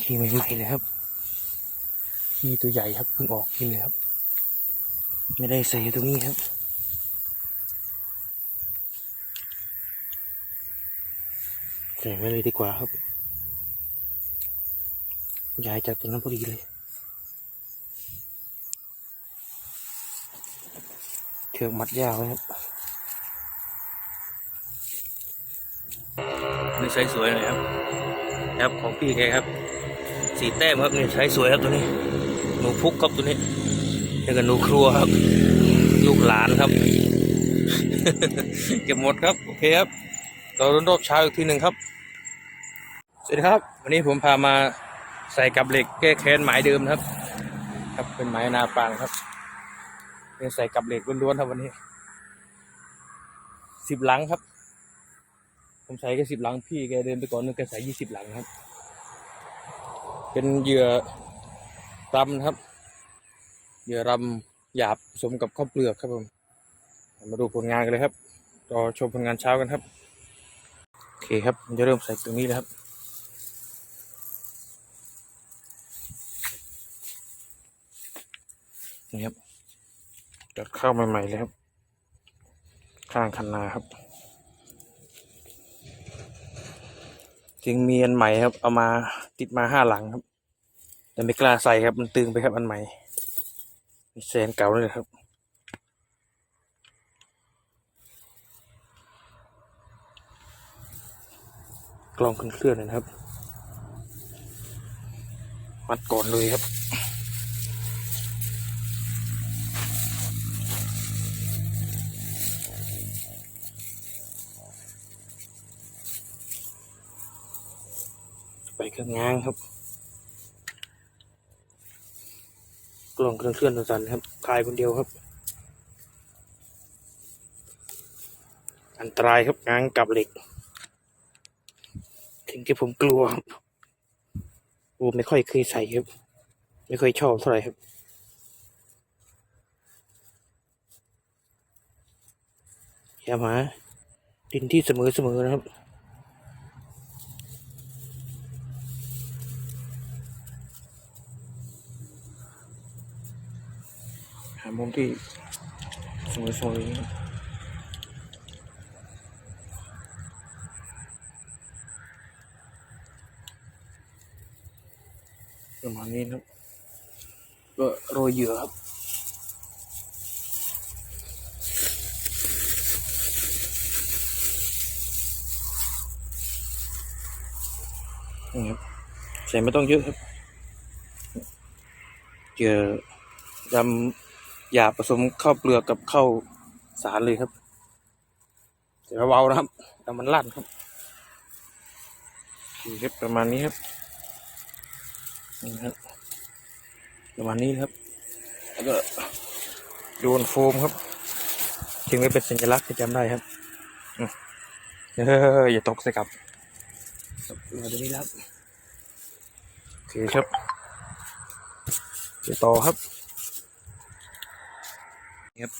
ขี้ใหม่ๆเลยครับขี้ตัวใหญ่ครับเพิ่งออกกินเลยครับ ไม่ได้ใส่ตรงนี้ครับใส่ไว้เลยดีกว่าครับย้ายจากตรงนั้นพอดีเลยเชือกมัดยาวครับนี่ใช้สวยเลยครับ ครับของพี่แกครับสีแต้มครับนี่ใช้สวยครับตัวนี้ หนูพุกครับตัวนี้แล้วก็หนูครัวครับ ลูกหลานครับเก็บหมดครับโอเคครับเรารอบเช้าอีกทีหนึ่งครับสวัสดีครับ วันนี้ผมพามาใส่กับเหล็กแก้แค้นหมายเดิมครับ ครับเป็นไม้นาปางครับเป็นใส่กับเหล็กล้วนๆครับวันนี้สิบหลังครับ ผมใส่แค่สิบหลังพี่แกเดินไปก่อนนึงแกใส่ยี่สิบหลังครับ เป็นเหยื่อรำนะครับ เหยื่อรำหยาบสมกับข้าวเปลือกครับผม มาดูผลงานกันเลยครับรอชมผลงานเช้ากันครับ โอเคครับจะเริ่มใส่ตรงนี้แล้วครับนี่ครับจัดข้าใหม่ๆเลยครับ ข้างคันนาครับ จึงมีอันใหม่ครับ เอามาติดมาห้าหลังครับ แต่ไม่กล้าใส่ครับ มันตึงไปครับอันใหม่มีแซนเก่าเลยครับกล้องเคลื่อนๆเลยนะครับ วัดก่อนเลยครับ ไปเครื่องงานครับ กล่องเครื่องเคลื่อนสั่นครับคลายคนเดียวครับ อันตรายครับงานกับเหล็ก ถึงที่ผมกลัวครับผมไม่ค่อยเคยใส่ครับ ไม่ค่อยชอบเท่าไหร่ครับอย่ามาดินที่เสมอเสมอๆนะครับ หามุมที่สวยๆอย่างนี้ครับประมาณนี้นะครับก็โรยเหยื่อครับนี่ครับใส่ไม่ต้องเยอะครับเหยื่อยำ หยาบผสมข้าวเปลือกกับข้าวสารเลยครับเดี๋ยวเบาๆนะครับแต่มันลั่นครับโอเคครับประมาณนี้ครับนี่ครับประมาณนี้นะครับ แล้วก็โยนโฟมครับถึงไม่เป็นสัญลักษณ์จะจำได้ครับอืมเฮ้ยอย่าตกใส่กับมาตรงนี้นะครับโอเคครับเดี๋ยวต่อครับ นี่ครับ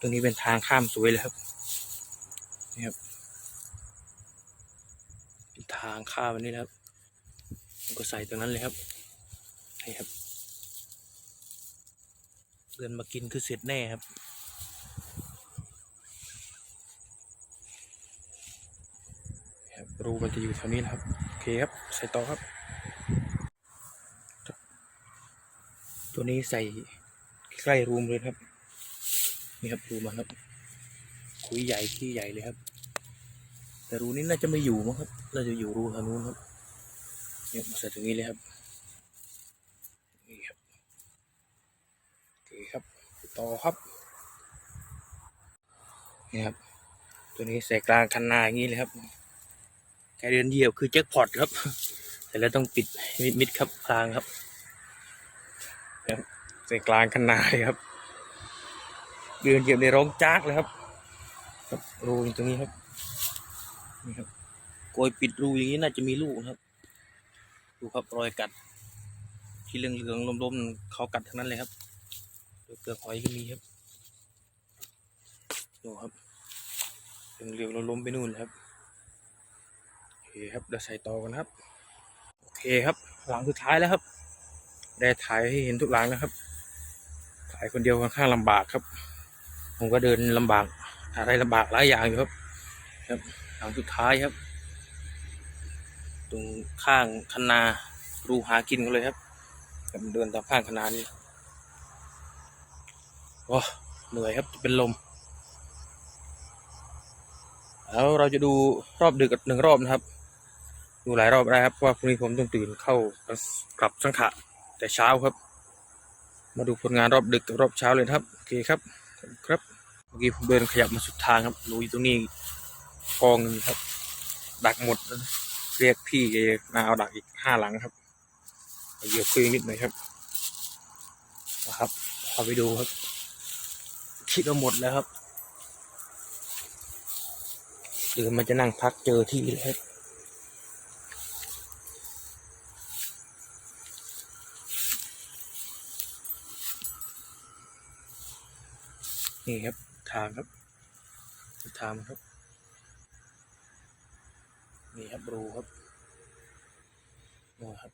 ตรงนี้เป็นทางข้ามสวยเลยครับ นี่ครับเป็นทางข้ามอันนี้นะครับผมก็ใส่ตรงนั้นเลยครับ นี่ครับ เดินมากินคือเสร็จแน่ครับครับรูมันจะอยู่แถวนี้นะครับ โอเคครับ ใส่ต่อครับ ตัวนี้ใส่ใกล้รูมเลยครับ นี่ครับรูมันครับ คุยใหญ่ที่ใหญ่เลยครับ แต่รูนี้น่าจะไม่อยู่มั้งครับ น่าจะอยู่รูทางนู้นครับเนี่ยมาใส่ตรงนี้เลยครับนี่ครับโอเคครับ ต่อครับนี่ครับ ตัวนี้ใส่กลางคันนาอย่างนี้เลยครับแค่เดินเหยียบคือแจ็คพอตครับ แต่แล้วต้องปิดมิดมิดครับกลางครับครับใส่กลางคันนาเลยครับ เดินเหยียบในร้องจากเลยครับครับรูอยู่ตรงนี้ครับนี่ครับโกยปิดรูอย่างนี้น่าจะมีลูกครับ ดูครับรอยกัด ที่เหลืองๆลมๆเขากัดทั้งนั้นเลยครับดูเปลือหอยก็มีครับดูครับเหลืองๆลมๆไปนู่นครับโอเคครับเดี๋ยวใส่ต่อกันครับโอเคครับ หลังสุดท้ายแล้วครับ ได้ถ่ายให้เห็นทุกหลังนะครับถ่ายคนเดียวค่อนข้างลำบากครับ ผมก็เดินลำบาก อะไรลำบากหลายอย่างอยู่ครับ ครับหลังสุดท้ายครับ ตรงข้างคันนารูหากินกันเลยครับเดินตามข้างคันนานี่โอ้เหนื่อยครับจะเป็นลมแล้วเราจะดูรอบดึกหนึ่งรอบนะครับ ดูหลายรอบได้ครับเพราะว่าพรุ่งนี้ผมต้องตื่นเข้ากลับสังขะแต่เช้าครับ มาดูผลงานรอบดึกกับรอบเช้าเลยครับโอเคครับ ครับ เมื่อกี้ผมเดินขยับมาสุดทางครับรู้อยู่ตรงนี้กองนึงครับ ดักหมด เรียกพี่เอมาเอาดักอีกห้าหลังครับเอาเหยียบคุยนิดหน่อยครับนะครับพาไปดูครับ คิดว่าหมดแล้วครับเดี๋ยวมันจะนั่งพักเจอที่เลย นี่ครับทางครับทางครับ นี่ครับรูครับนี่ครับ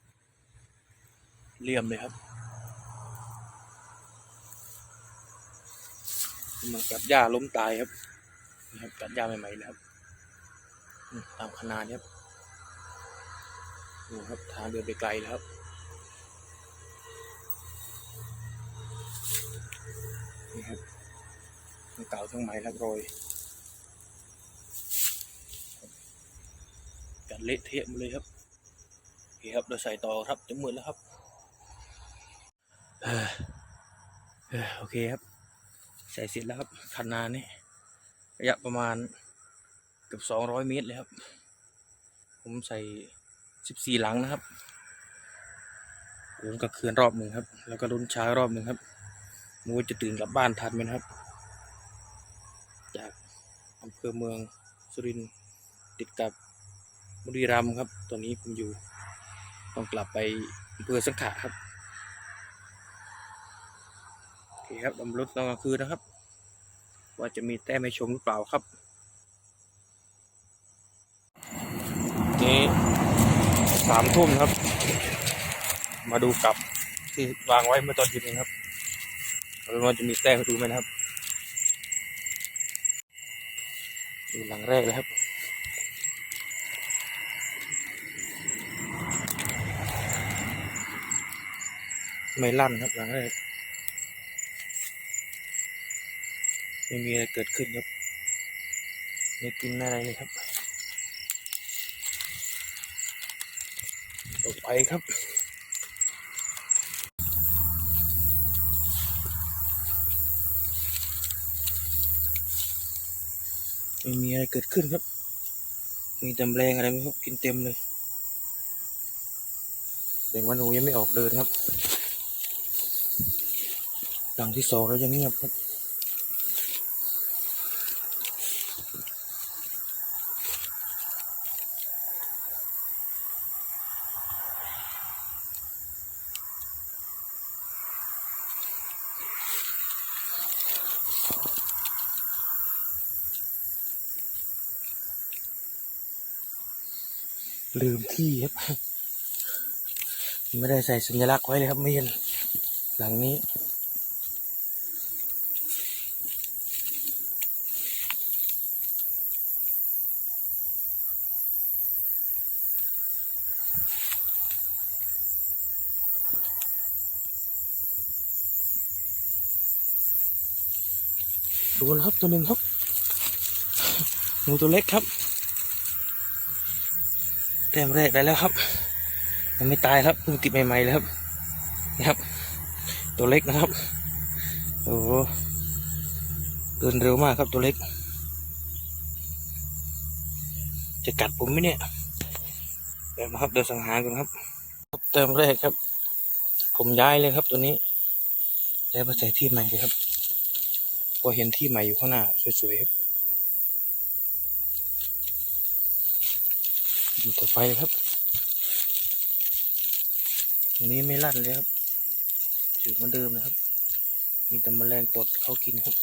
เลี่ยมเลยครับมันกัดหญ้าล้มตายครับนี่ครับกัดหญ้าใหม่ๆเลยครับตามขนาดครับนี่ครับทางเดินไปไกลแล้วครับนี่ครับ เก่าทั้งใหม่ครับโรยกัดเละเทะหมดเลยครับเคครับเราใส่ต่อครับจะมืดแล้วครับเออเออโอเคครับใส่เสร็จแล้วครับคันนานี่ระยะประมาณเกือบสองร้อยเมตรเลยครับ ผมใส่สิบสี่หลังนะครับลุ้นกับเคือนรอบหนึ่งครับ แล้วก็ลุ้นช้ารอบหนึ่งครับมูจะตื่นกลับบ้านทันไหมครับ อำเภอเมืองสุรินทร์ติดกับบุรีรัมย์ครับ ตอนนี้ผมอยู่ ต้องกลับไปอำเภอสังขะครับโอเคครับดำรถตอนกลางคืนนะครับ ว่าจะมีแต้มให้ชมหรือเปล่าครับนี่สามทุ่มครับ มาดูกลับที่วางไว้เมื่อตอนเย็นครับแล้วว่าจะมีแต้มให้ดูไหมนะครับ ดูหลังแรกเลยครับไม่ลั่นครับหลังแรกไม่มีอะไรเกิดขึ้นครับไม่กินอะไรเลยครับต่อไปครับ ไม่มีอะไร เกิดขึ้นครับ มีตำแรงอะไรไหมครับกินเต็มเลยเด็กวันหนูยังไม่ออกเดินครับหลังที่สองแล้วยังเงียบครับ ลืมที่ครับ ไม่ได้ใส่สัญลักษณ์ไว้เลยครับไม่เห็นหลังนี้ ดูนะครับตัวหนึ่งครับหนูตัวเล็กครับแต้มแรกได้แล้วครับ มันไม่ตายครับเพิ่งติดใหม่ๆเลยครับนี่ครับ ตัวเล็กนะครับ โอ้โหเดินเร็วมากครับตัวเล็ก จะกัดผมไหมเนี่ยเดี๋ยวนะครับเดินสังหารกันครับ เติมแรกครับ ผมย้ายเลยครับตัวนี้ แล้วมาใส่ที่ใหม่เลยครับพอเห็นที่ใหม่อยู่ข้างหน้าสวยๆครับดูต่อไปเลยครับ รงนี้ไม่ลั่นเลยครับอยู่เหมือนเดิมนะครับ มีแต่แมลงตดเขากินครับ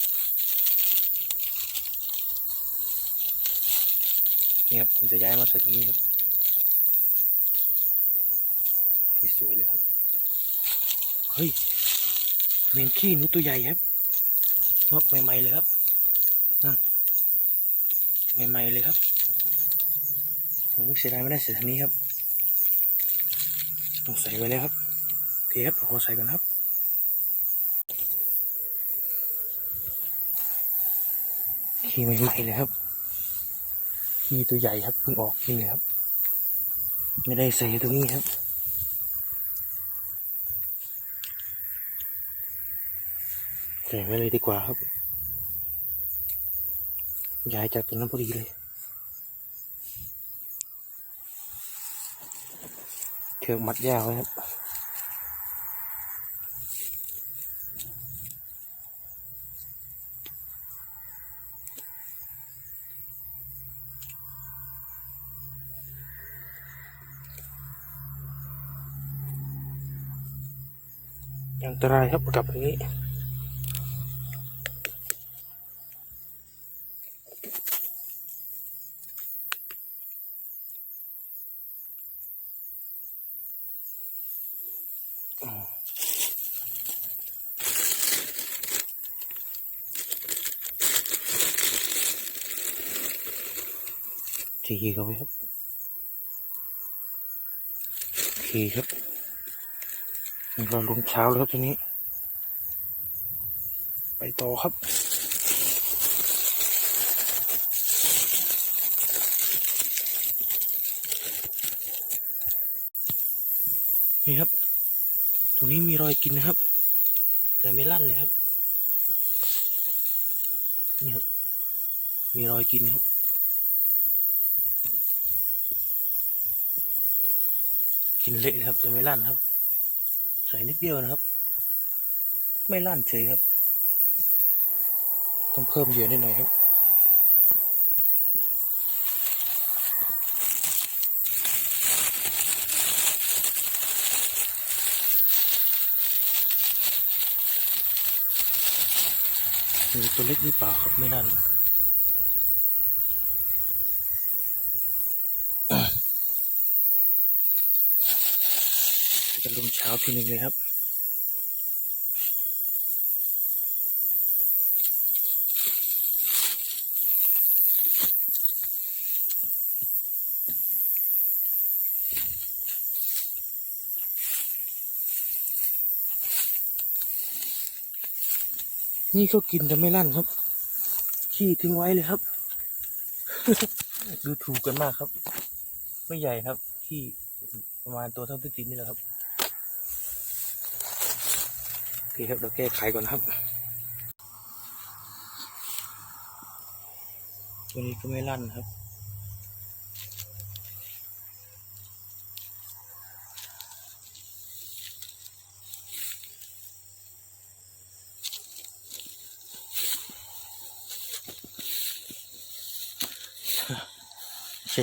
นี่ครับผมจะย้ายมาใส่ตรงนี้ครับที่สวยเลยครับ เฮ้ยเมนขี้หนูตัวใหญ่ครับงอกใหม่ๆเลยครับอะใหม่ๆเลยครับโอ้เสียดายไม่ได้เสียทางนี้ครับ ต้องใส่ไว้เลยครับโอเคครับขอใส่ก่อนครับขี้ใหม่ๆเลยครับขี้ตัวใหญ่ครับเพิ่งออกกินเลยครับ ไม่ได้ใส่ตรงนี้ครับใส่ไว้เลยดีกว่าครับยายจับตรงนั้นพอดีเลย ชือกมัดยาวครับอันตรายครับกับอย่างนี้ จีเขาไปครับโอเคครับเราลงเช้าแล้วครับทีนี้ ไปต่อครับนี่ครับตัวนี้มีรอยกินนะครับ แต่ไม่ลั่นเลยครับ นี่ครับ มีรอยกินนะครับ กินเละครับแต่ไม่ลั่นครับ ใส่นิดเดียวนะครับ ไม่ลั่นเฉยครับ ต้องเพิ่มเหยื่อนิดหน่อยครับตัวเล็กนี่เปล่าครับไม่ลั่น จะลงเช้าทีหนึ่งเลยครับนี่ก็กินแต่ไม่ลั่นครับ ขี้ทิ้งไว้เลยครับ ดูถูกกันมากครับ ไม่ใหญ่ครับ ขี้ประมาณตัวเท่าที่ตินนี่แหละครับ โอเคครับเราแก้ไขก่อนครับ ตัวนี้ก็ไม่ลั่นครับ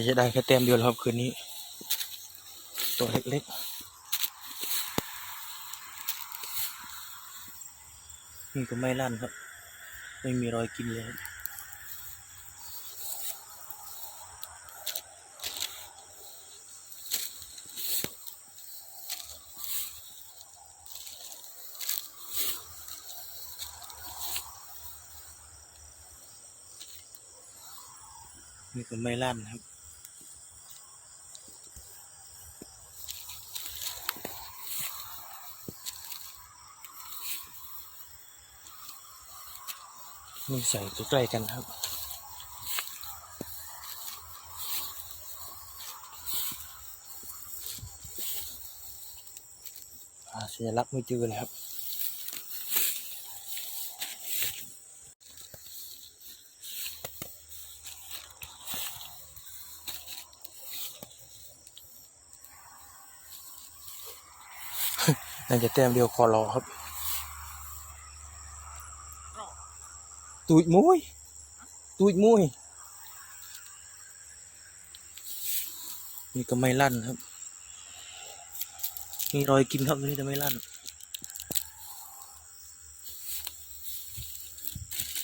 จะได้แค่เต็มเดียวแล้วครับคืนนี้ ตัวเล็กๆ นี่ก็ไม่ลั่นครับ ไม่มีรอยกินเลยนี่ก็ไม่ลั่นครับ นี่ใส่ใกล้ๆกันครับอ่าสัญลักษณ์ไม่เจอเลยครับน่าจะแต้มเดียวคอรอครับ ตูดมุ้ยตูดมุ้ยนี่ก็ไม่ลั่นครับมีรอยกินครับตัวนี้จะไม่ลั่น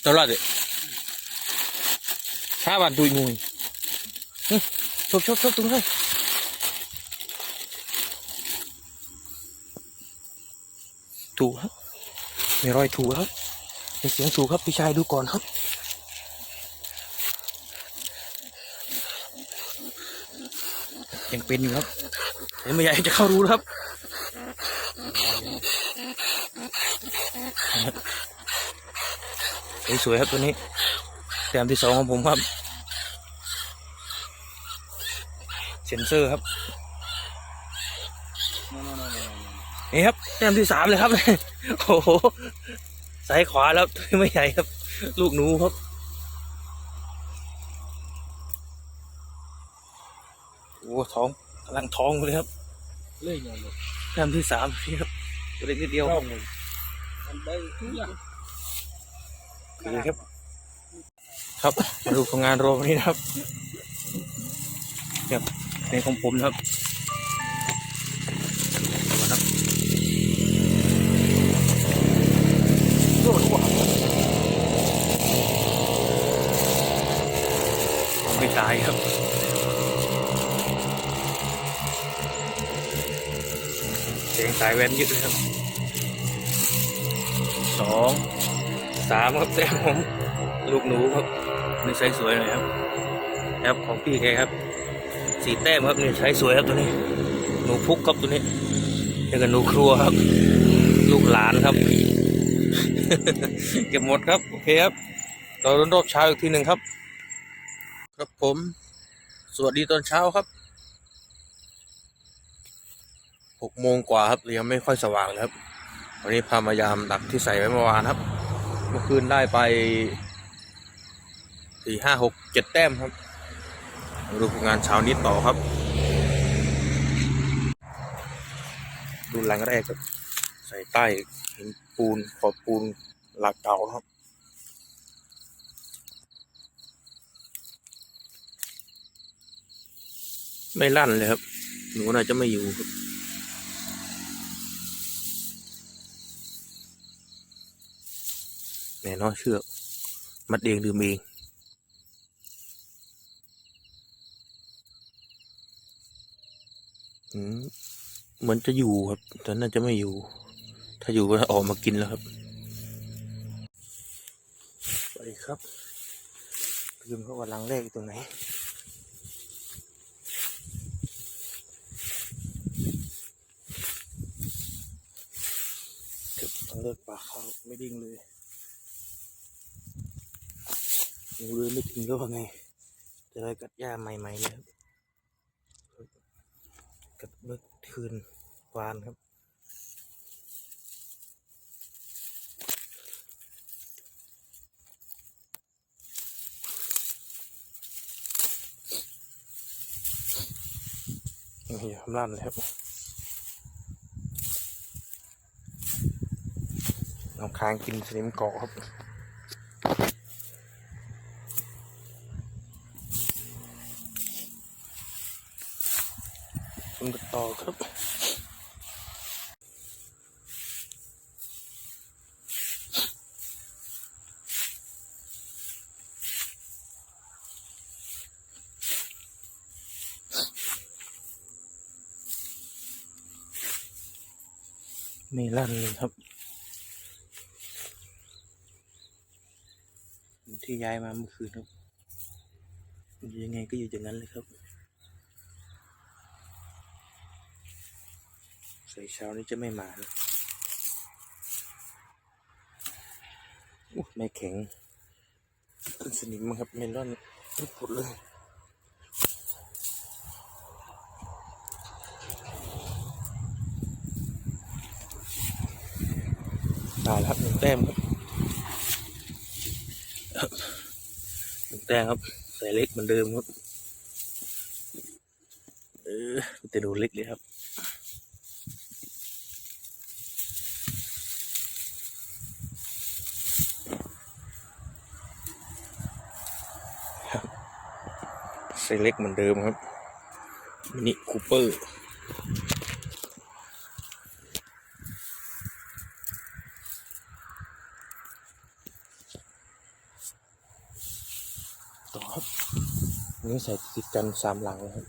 ตลอดเลยถ้าวันตูดมุ้ยอื้อชบชบชบตรงนี้นถูครับมีรอยถูครับมี เสียงถูครับพี่ชายดูก่อนครับยังเป็นอยู่ครับเห็นไม่ใหญ่จะเข้ารู้ครับสวยๆครับตัวนี้แต้มที่สองของผมครับ เซนเซอร์ครับนี่ครับแต้มที่สามเลยครับ โอ้โห ซ้ายขวาแล้วตัวไม่ใหญ่ครับ ลูกหนูครับโอ้ท้องกำลังท้องเลยครับเล่ยยังเลยแต้มที่สามนี่ครับตัวเล็กนิดเดียวครับมันได้ทุกอย่างนี่ครับ ครับมาดูผลงานโรวันนี้นะครับครับในของผมนะครับดูนะครับโอ้โหไม่ตายครับ เสียงสายแว่นยึดเลยครับสองสามครับแต้มผมลูกหนูครับนี่ใช้สวยเลยครับแอปของพี่แกครับสีแต้มครับนี่ใช้สวยครับตัวนี้ หนูพุกครับตัวนี้นี่ก็หนูครัวครับ ลูกหลานครับเก็บหมดครับ โอเคครับเรารอบเช้าอีกทีหนึ่งครับ ครับผม สวัสดีตอนเช้าครับหกโมงกว่าครับยังไม่ค่อยสว่างเลยครับ วันนี้พามายามดักที่ใส่ไว้เมื่อวานครับ เมื่อคืนได้ไปสี่ห้าหกเจ็ดแต้มครับมาดูผลงานเช้านี้ต่อครับ ดูแรงแรกครับ ใส่ใต้เห็นปูนขอบปูนหลักเก่าครับ ไม่ลั่นเลยครับ หนูน่าจะไม่อยู่ครับแน่นอนเชือกมัดเองดื่มเองเหมือนจะอยู่ครับ แต่น่าจะไม่อยู่ ถ้าอยู่ก็ออกมากินแล้วครับสวัสดีครับลืมเขาว่าลังเลขอยู่ตรงไหน เก็บลังเลขปลาเข้า ไม่ดิ้งเลยหนูเลยไม่ถึงก็ว่าไงจะได้กัดหญ้าใหม่ๆเลยครับกัดเมื่อคืนวานครับนี่ทำลั่นเลยครับ น้องค้างกินสนิมเกาะครับคุณกันต่อครับไม่ลั่นเลยครับ ที่ย้ายมาเมื่อคืนครับยังไงก็อยู่อย่างนั้นเลยครับใส่เช้านี้จะไม่มานะอุ๊ยไม่แข็งเป็นสนิมมั้งครับ เมลอนไม่ผุดเลยตายแล้วครับหนึ่งแต้มครับหนึ่ง แต้ครับใส่เล็กเหมือนเดิมครับ เออแต่ดูเล็กเลยครับไซส์เล็กเหมือนเดิมครับมินิคูเปอร์ ต่อครับอั นนี่ใส่ติดกันสามหลังนะครับ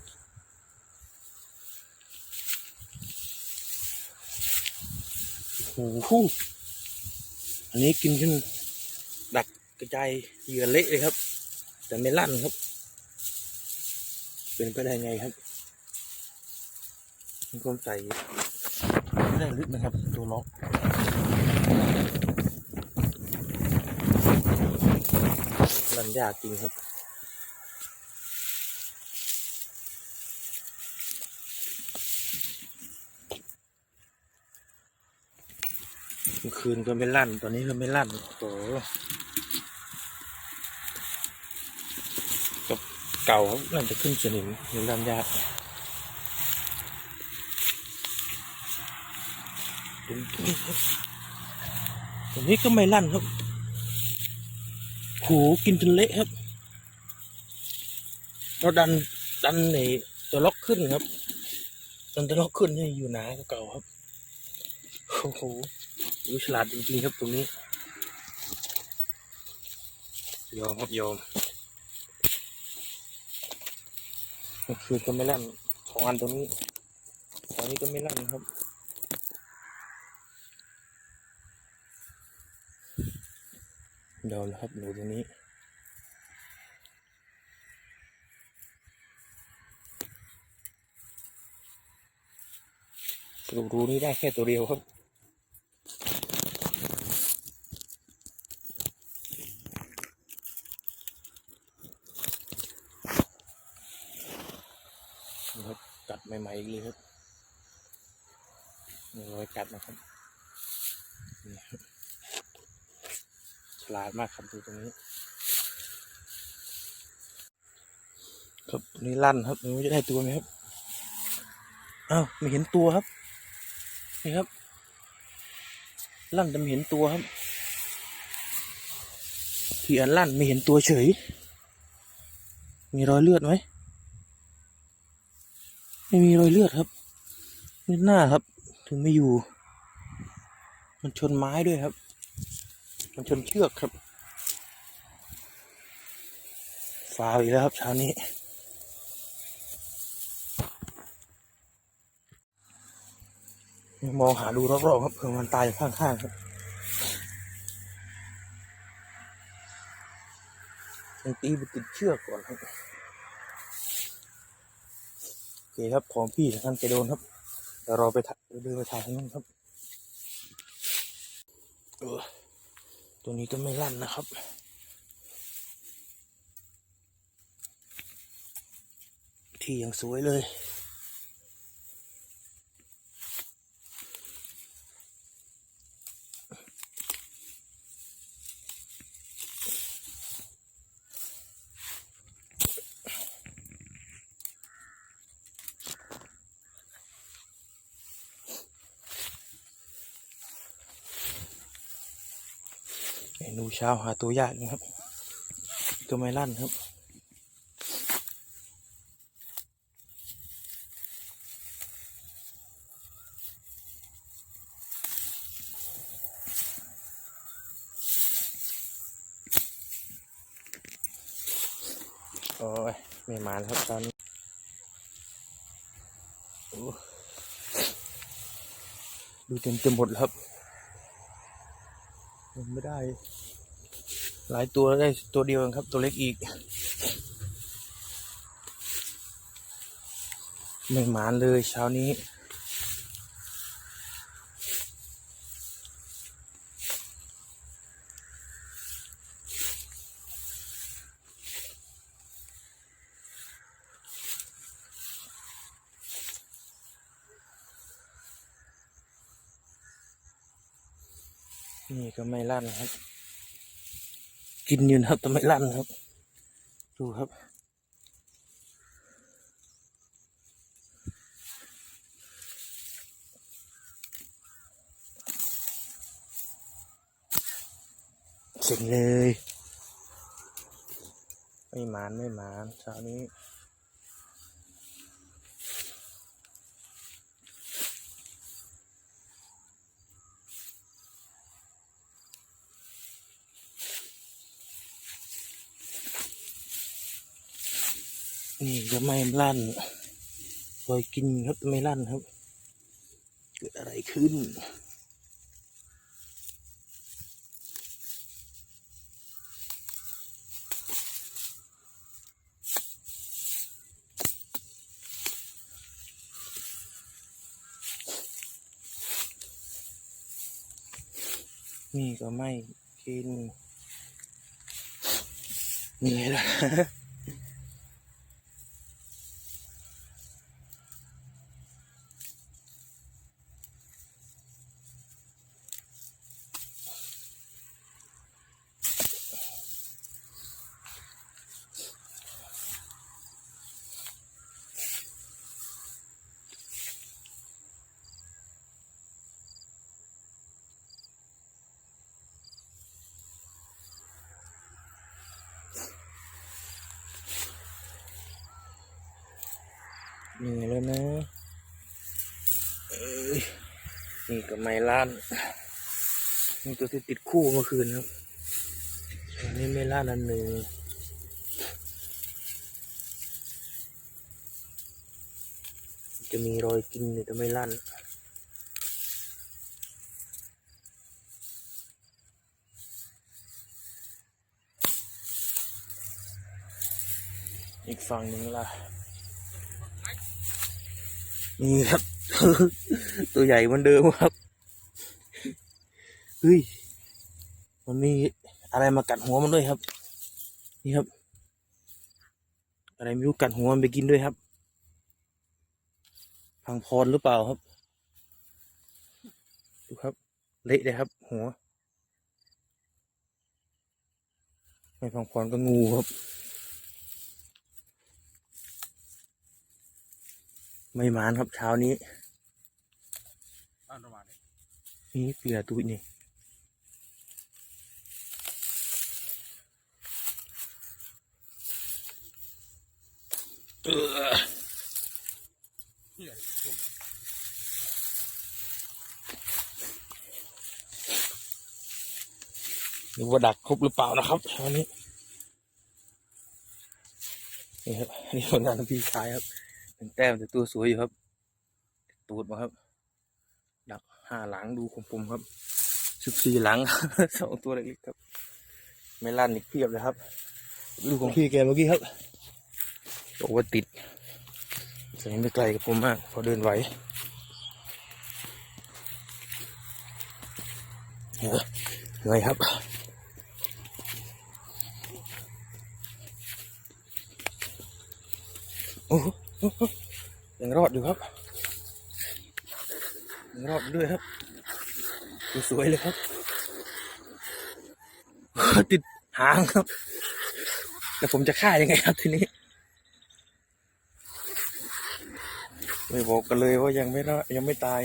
โอ้โหอันนี้กินจนดักกระจายเหยื่อเละเลยครับ แต่ไม่ลั่นครับ เป็นไปได้ไงครับมีความใส่ไม่ได้ลึกนะครับ ตัวล็อกลั่นยากจริงครับ เมื่อ คืนก็ไม่ลั่น ตอนนี้ก็ไม่ลั่นโตกับเก่าครับน่าจะขึ้นสนิมหรือลั่นยากตรงนี้ตรงนี้ก็ไม่ลั่นครับโหกินจนเละครับ เราดันดันในตัวล็อกขึ้นครับดันตัวล็อกขึ้นนี่อยู่หนากว่าเก่าครับโอ้โห ดูฉลาดจริงๆครับตรงนี้ ยอมครับยอมเมื่อก็ไม่ลั่นสองอันตรงนี้ตอนนี้ก็ไม่ลั่นครับยอมแล้วครับหนูตรงนี้สรุปรูนี้ได้แค่ตัวเดียวครับ นี่ครับกัดใหม่ๆอีกเลยครับมีรอย กัดนะครับฉลาดมากครับดูตรงนี้ ครับนี้ลั่นครับไม่รู้จะได้ตัวไหมครับอ้าวไม่เห็นตัวครับนี่ครับ ลั่นแต่ไม่เห็นตัวครับที่อันลั่นไม่เห็นตัวเฉย มีรอยเลือดไหมไม่มีรอยเลือดครับนี่หน้าครับ ถึงไม่อยู่ มันชนไม้ด้วยครับ มันชนเชือกครับฟาวอีกแล้วครับเช้านี้ มองหาดูรอบๆครับเผื่อมันตายอยู่ข้างๆครับยังตีไปติดเชือกก่อนครับโอเคครับของพี่ท่านไปโดนครับ ดี๋ยวเราไปถ่ายเดินไปถ่ายข้างนู้นครับตัวนี้ก็ไม่ลั่นนะครับที่ยังสวยเลย เช้าหาตัวยากนะครับก็ไม่ลั่นครับ โอ้ยไม่มาแล้วครับตอนนี้ดูเต็มเต็มหมดแล้วครับยังไม่ได้ หลายตัวได้ตัวเดียวครับ ตัวเล็กอีก ไม่หมานเลยเช้านี้ นี่ก็ไม่ลั่นครับ กินอยู่นะครับแต่ไม่ลั่นครับ ดูครับ เสร็จเลย ไม่หมานไม่หมานเช้านี้ นี่จะไม่ลั่นคอยกินครับไม่ลั่นครับ เกิดอะไรขึ้นนี่ก็ไม่กินนี่แหละ หนี่แล้วนะเอ้ยนี่ก็ไม่ล้านนี่ตัวที่ติดคู่เมื่อคืนครับอันนี้ไม่ล้านอันหนึ่งจะมีรอยกินอยู่แต่ไม่ล้านอีกฝั่งหนึ่งล่ะ นี่ครับ ตัวใหญ่เหมือนเดิมครับเฮ้ยมันมีอะไรมากัดหัวมันด้วยครับ นี่ครับ อะไรไม่รู้กัดหัวมันไปกินด้วยครับพังพรหรือเปล่าครับดูครับ เละเลยครับ หัว ไม่พังพรก็งูครับ ไม่หมานครับเช้านี้อันประมาณนี้นี่เปียตุยนี่เออที่ไหนผมดูว่าดักครบหรือเปล่านะครับวันนี้นี่ครับอันนี่ผลงานของพี่ชายครับ เป็นแต้มแต่ตัวสวยอยู่ครับ ตูดมาครับ ดักห้าหลังดูของผมครับสิบสี่หลังสองตัวเล็กๆครับ ไม่ลั่นอีกเพียบเลยครับ ดูของพี่แกเมื่อกี้ครับบอกว่าติดแต่ยังไม่ไกลกับผมมาก พอเดินไหวเออเหนื่อยครับโอ้โหโอ้โห ยังรอดอยู่ครับยังรอดด้วยครับดูสวยเลยครับ ติดหางครับแล้วผมจะฆ่ายังไงครับทีนี้ ไม่บอกกันเลยว่ายังไม่รอดยังไม่ตาย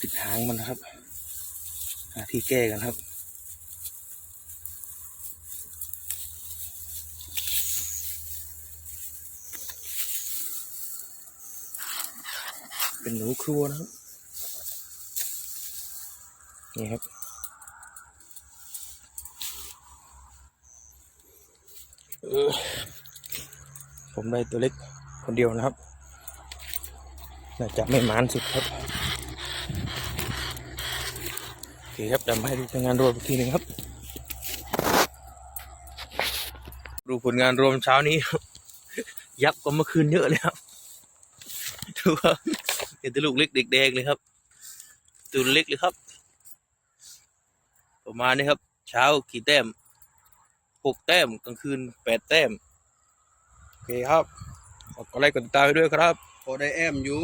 ติดหางมันนะครับ หาที่แก้กันครับ เป็นหนูครัวนะครับ นี่ครับ ผมได้ตัวเล็กคนเดียวนะครับ น่าจะไม่มานสุดครับ คครับดี๋ยวมาให้ดูผลงานรวมอีกทีหนึ่งครับ ดูผลงานรวมเช้านี้ ยับกว่าเมื่อคืนเยอะเลยครับดูครับเห็นตัวลูกเล็กเด็กแดงเลยครับตัวเล็กเลยครับ ประมาณนี้ครับ เช้ากี่แต้มหกแต้มกลางคืนแปดแต้มโอเคครับขอกดไลค์กดติดตามไปด้วยครับพอได้แอมอยู่